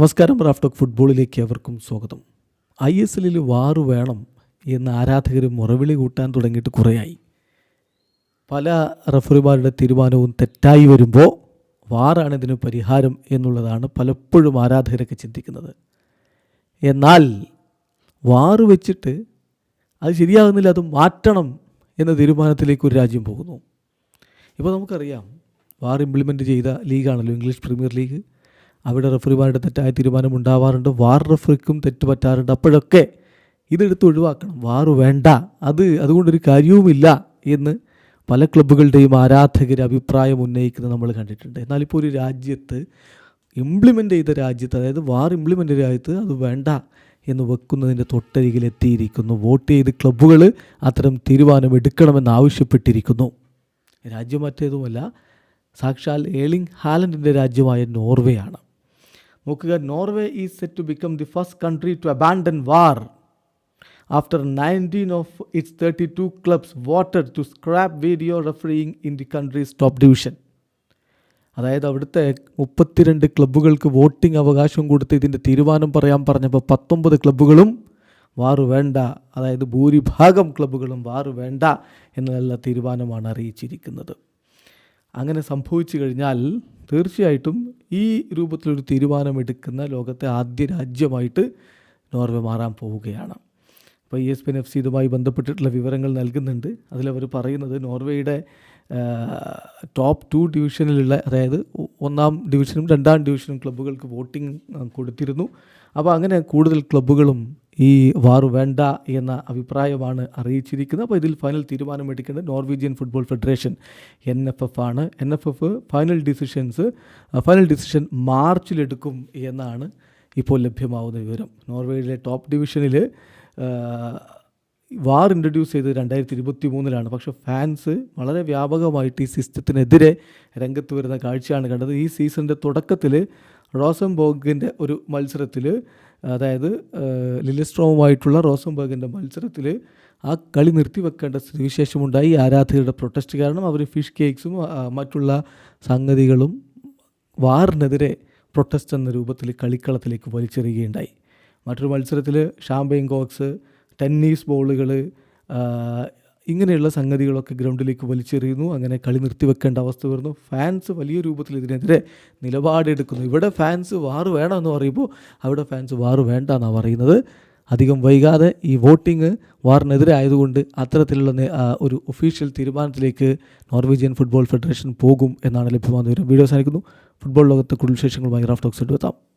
നമസ്കാരം റാഫ്റ്റോക്ക് ഫുട്ബോളിലേക്ക് അവർക്കും സ്വാഗതം. ഐ എസ് എല്ലിൽ വാറ് വേണം എന്ന് ആരാധകർ മുറവിളി കൂട്ടാൻ തുടങ്ങിയിട്ട് കുറേയായി. പല റഫറിമാരുടെ തീരുമാനവും തെറ്റായി വരുമ്പോൾ വാറാണ് ഇതിന് പരിഹാരം എന്നുള്ളതാണ് പലപ്പോഴും ആരാധകരൊക്കെ ചിന്തിക്കുന്നത്. എന്നാൽ വാറു വെച്ചിട്ട് അത് ശരിയാകുന്നില്ല അത് മാറ്റണം എന്ന തീരുമാനത്തിലേക്ക് ഒരു രാജ്യം പോകുന്നു. ഇപ്പോൾ നമുക്കറിയാം വാർ ഇംപ്ലിമെന്റ് ചെയ്ത ലീഗാണല്ലോ ഇംഗ്ലീഷ് പ്രീമിയർ ലീഗ്. അവിടെ റഫറിമാരുടെ തെറ്റായ തീരുമാനം ഉണ്ടാവാറുണ്ട്. വാർ റഫറിക്കും തെറ്റ് പറ്റാറുണ്ട്. അപ്പോഴൊക്കെ ഇതെടുത്ത് ഒഴിവാക്കണം. വാർ വേണ്ട. അത് അതുകൊണ്ടൊരു കാര്യവുമില്ല എന്ന് പല ക്ലബ്ബുകളുടെയും ആരാധകർ അഭിപ്രായം ഉന്നയിക്കുന്നത് നമ്മൾ കണ്ടിട്ടുണ്ട്. എന്നാലിപ്പോൾ ഒരു രാജ്യത്ത് ഇംപ്ലിമെന്റ് ചെയ്ത രാജ്യത്ത് അതായത് വാർ ഇംപ്ലിമെന്റ് ചെയ്ത രാജ്യത്ത് അത് വേണ്ട എന്ന് വെക്കുന്നതിന്റെ തൊട്ടരികിൽ എത്തിയിരിക്കുന്നു. വോട്ട് ചെയ്ത് ക്ലബ്ബുകൾ അത്തരം തീരുമാനം എടുക്കണമെന്ന് ആവശ്യപ്പെട്ടിരിക്കുന്നു. രാജ്യം മറ്റേതുമല്ല. സാക്ഷാൽ ഏളിംഗ് ഹാലൻഡിന്റെ രാജ്യമായ നോർവേ ആണ് നോക്കുക Norway is set to become the first country to abandon VAR after nineteen of its thirty two clubs voted to scrap video refereeing in the country's top division അതായത് അവിടുത്തെ മുപ്പത്തിരണ്ട് ക്ലബ്ബുകൾക്ക് വോട്ടിംഗ് അവകാശം കൊടുത്ത് ഇതിന്റെ തീരുമാനം പറയാൻ പറഞ്ഞപ്പോൾ പത്തൊമ്പത് ക്ലബ്ബുകളും വാറ് വേണ്ട അതായത് ഭൂരിഭാഗം ക്ലബ്ബുകളും വാറ് വേണ്ട എന്നുള്ള തീരുമാനമാണ് അറിയിച്ചിരിക്കുന്നത്. അങ്ങനെ സംഭവിച്ചു കഴിഞ്ഞാൽ തീർച്ചയായിട്ടും ഈ രൂപത്തിലൊരു തീരുമാനമെടുക്കുന്ന ലോകത്തെ ആദ്യ രാജ്യമായിട്ട് നോർവേ മാറാൻ പോവുകയാണ്. അപ്പോൾ E S P N F C ഇതുമായി ബന്ധപ്പെട്ടിട്ടുള്ള വിവരങ്ങൾ നൽകുന്നുണ്ട്. അതിലവർ പറയുന്നത് നോർവേയുടെ ടോപ്പ് ടു ഡിവിഷനിലുള്ള അതായത് ഒന്നാം ഡിവിഷനും രണ്ടാം ഡിവിഷനും ക്ലബ്ബുകൾക്ക് വോട്ടിംഗ് കൊടുത്തിരുന്നു. അപ്പോൾ അങ്ങനെ കൂടുതൽ ക്ലബ്ബുകളും ഈ വാർ വേണ്ട എന്ന അഭിപ്രായമാണ് അറിയിച്ചിരിക്കുന്നത്. അപ്പോൾ ഇതിൽ final തീരുമാനമെടുക്കേണ്ടത് Norwegian football federation N F F ആണ്. N F F final decisions final decision മാർച്ചിലെടുക്കും എന്നാണ് ഇപ്പോൾ ലഭ്യമാവുന്ന വിവരം. നോർവേയിലെ ടോപ്പ് ഡിവിഷനിൽ വാർ ഇൻട്രൊഡ്യൂസ് ചെയ്തത് രണ്ടായിരത്തി ഇരുപത്തി മൂന്നിലാണ് പക്ഷേ ഫാൻസ് വളരെ വ്യാപകമായിട്ട് ഈ സിസ്റ്റത്തിനെതിരെ രംഗത്ത് വരുന്ന കാഴ്ചയാണ് കണ്ടത്. ഈ സീസണിന്റെ തുടക്കത്തിൽ റോസംബോഗിന്റെ ഒരു മത്സരത്തിൽ അതായത് ലിലസ്ട്രോവുമായിട്ടുള്ള റോസംബർഗിന്റെ മത്സരത്തിൽ ആ കളി നിർത്തിവെക്കേണ്ട സ്ഥിതിവിശേഷമുണ്ടായി. ആരാധകരുടെ പ്രൊട്ടസ്റ്റ് കാരണം അവർ ഫിഷ് കേക്ക്സും മറ്റുള്ള സംഗതികളും വാറിനെതിരെ പ്രൊട്ടസ്റ്റ് എന്ന രൂപത്തിൽ കളിക്കളത്തിലേക്ക് വലിച്ചെറിയുകയുണ്ടായി. മറ്റൊരു മത്സരത്തിൽ ഷാംബെയിൻ കോക്സ് ടെന്നീസ് ബോളുകൾ ഇങ്ങനെയുള്ള സംഗതികളൊക്കെ ഗ്രൗണ്ടിലേക്ക് വലിച്ചെറിയുന്നു. അങ്ങനെ കളി നിർത്തിവെക്കേണ്ട അവസ്ഥ വരുന്നു. ഫാൻസ് വലിയ രൂപത്തിൽ ഇതിനെതിരെ നിലപാടെടുക്കുന്നു. ഇവിടെ ഫാൻസ് വാറ് വേണമെന്ന് പറയുമ്പോൾ അവിടെ ഫാൻസ് വാറ് വേണ്ട എന്നാണ് പറയുന്നത്. അധികം വൈകാതെ ഈ വോട്ടിംഗ് വാറിനെതിരെ ആയതുകൊണ്ട് അത്തരത്തിലുള്ള ഒരു ഒഫീഷ്യൽ തീരുമാനത്തിലേക്ക് നോർവീജിയൻ ഫുട്ബോൾ ഫെഡറേഷൻ പോകും എന്നാണ് ലഭ്യമാകുന്ന വിവരം. വീഡിയോ സാധിക്കുന്നു ഫുട്ബോൾ ലോകത്തെ കൂടുതൽ വിശേഷങ്ങളുമായി റാഫ് ടോക്സ് എടുത്താം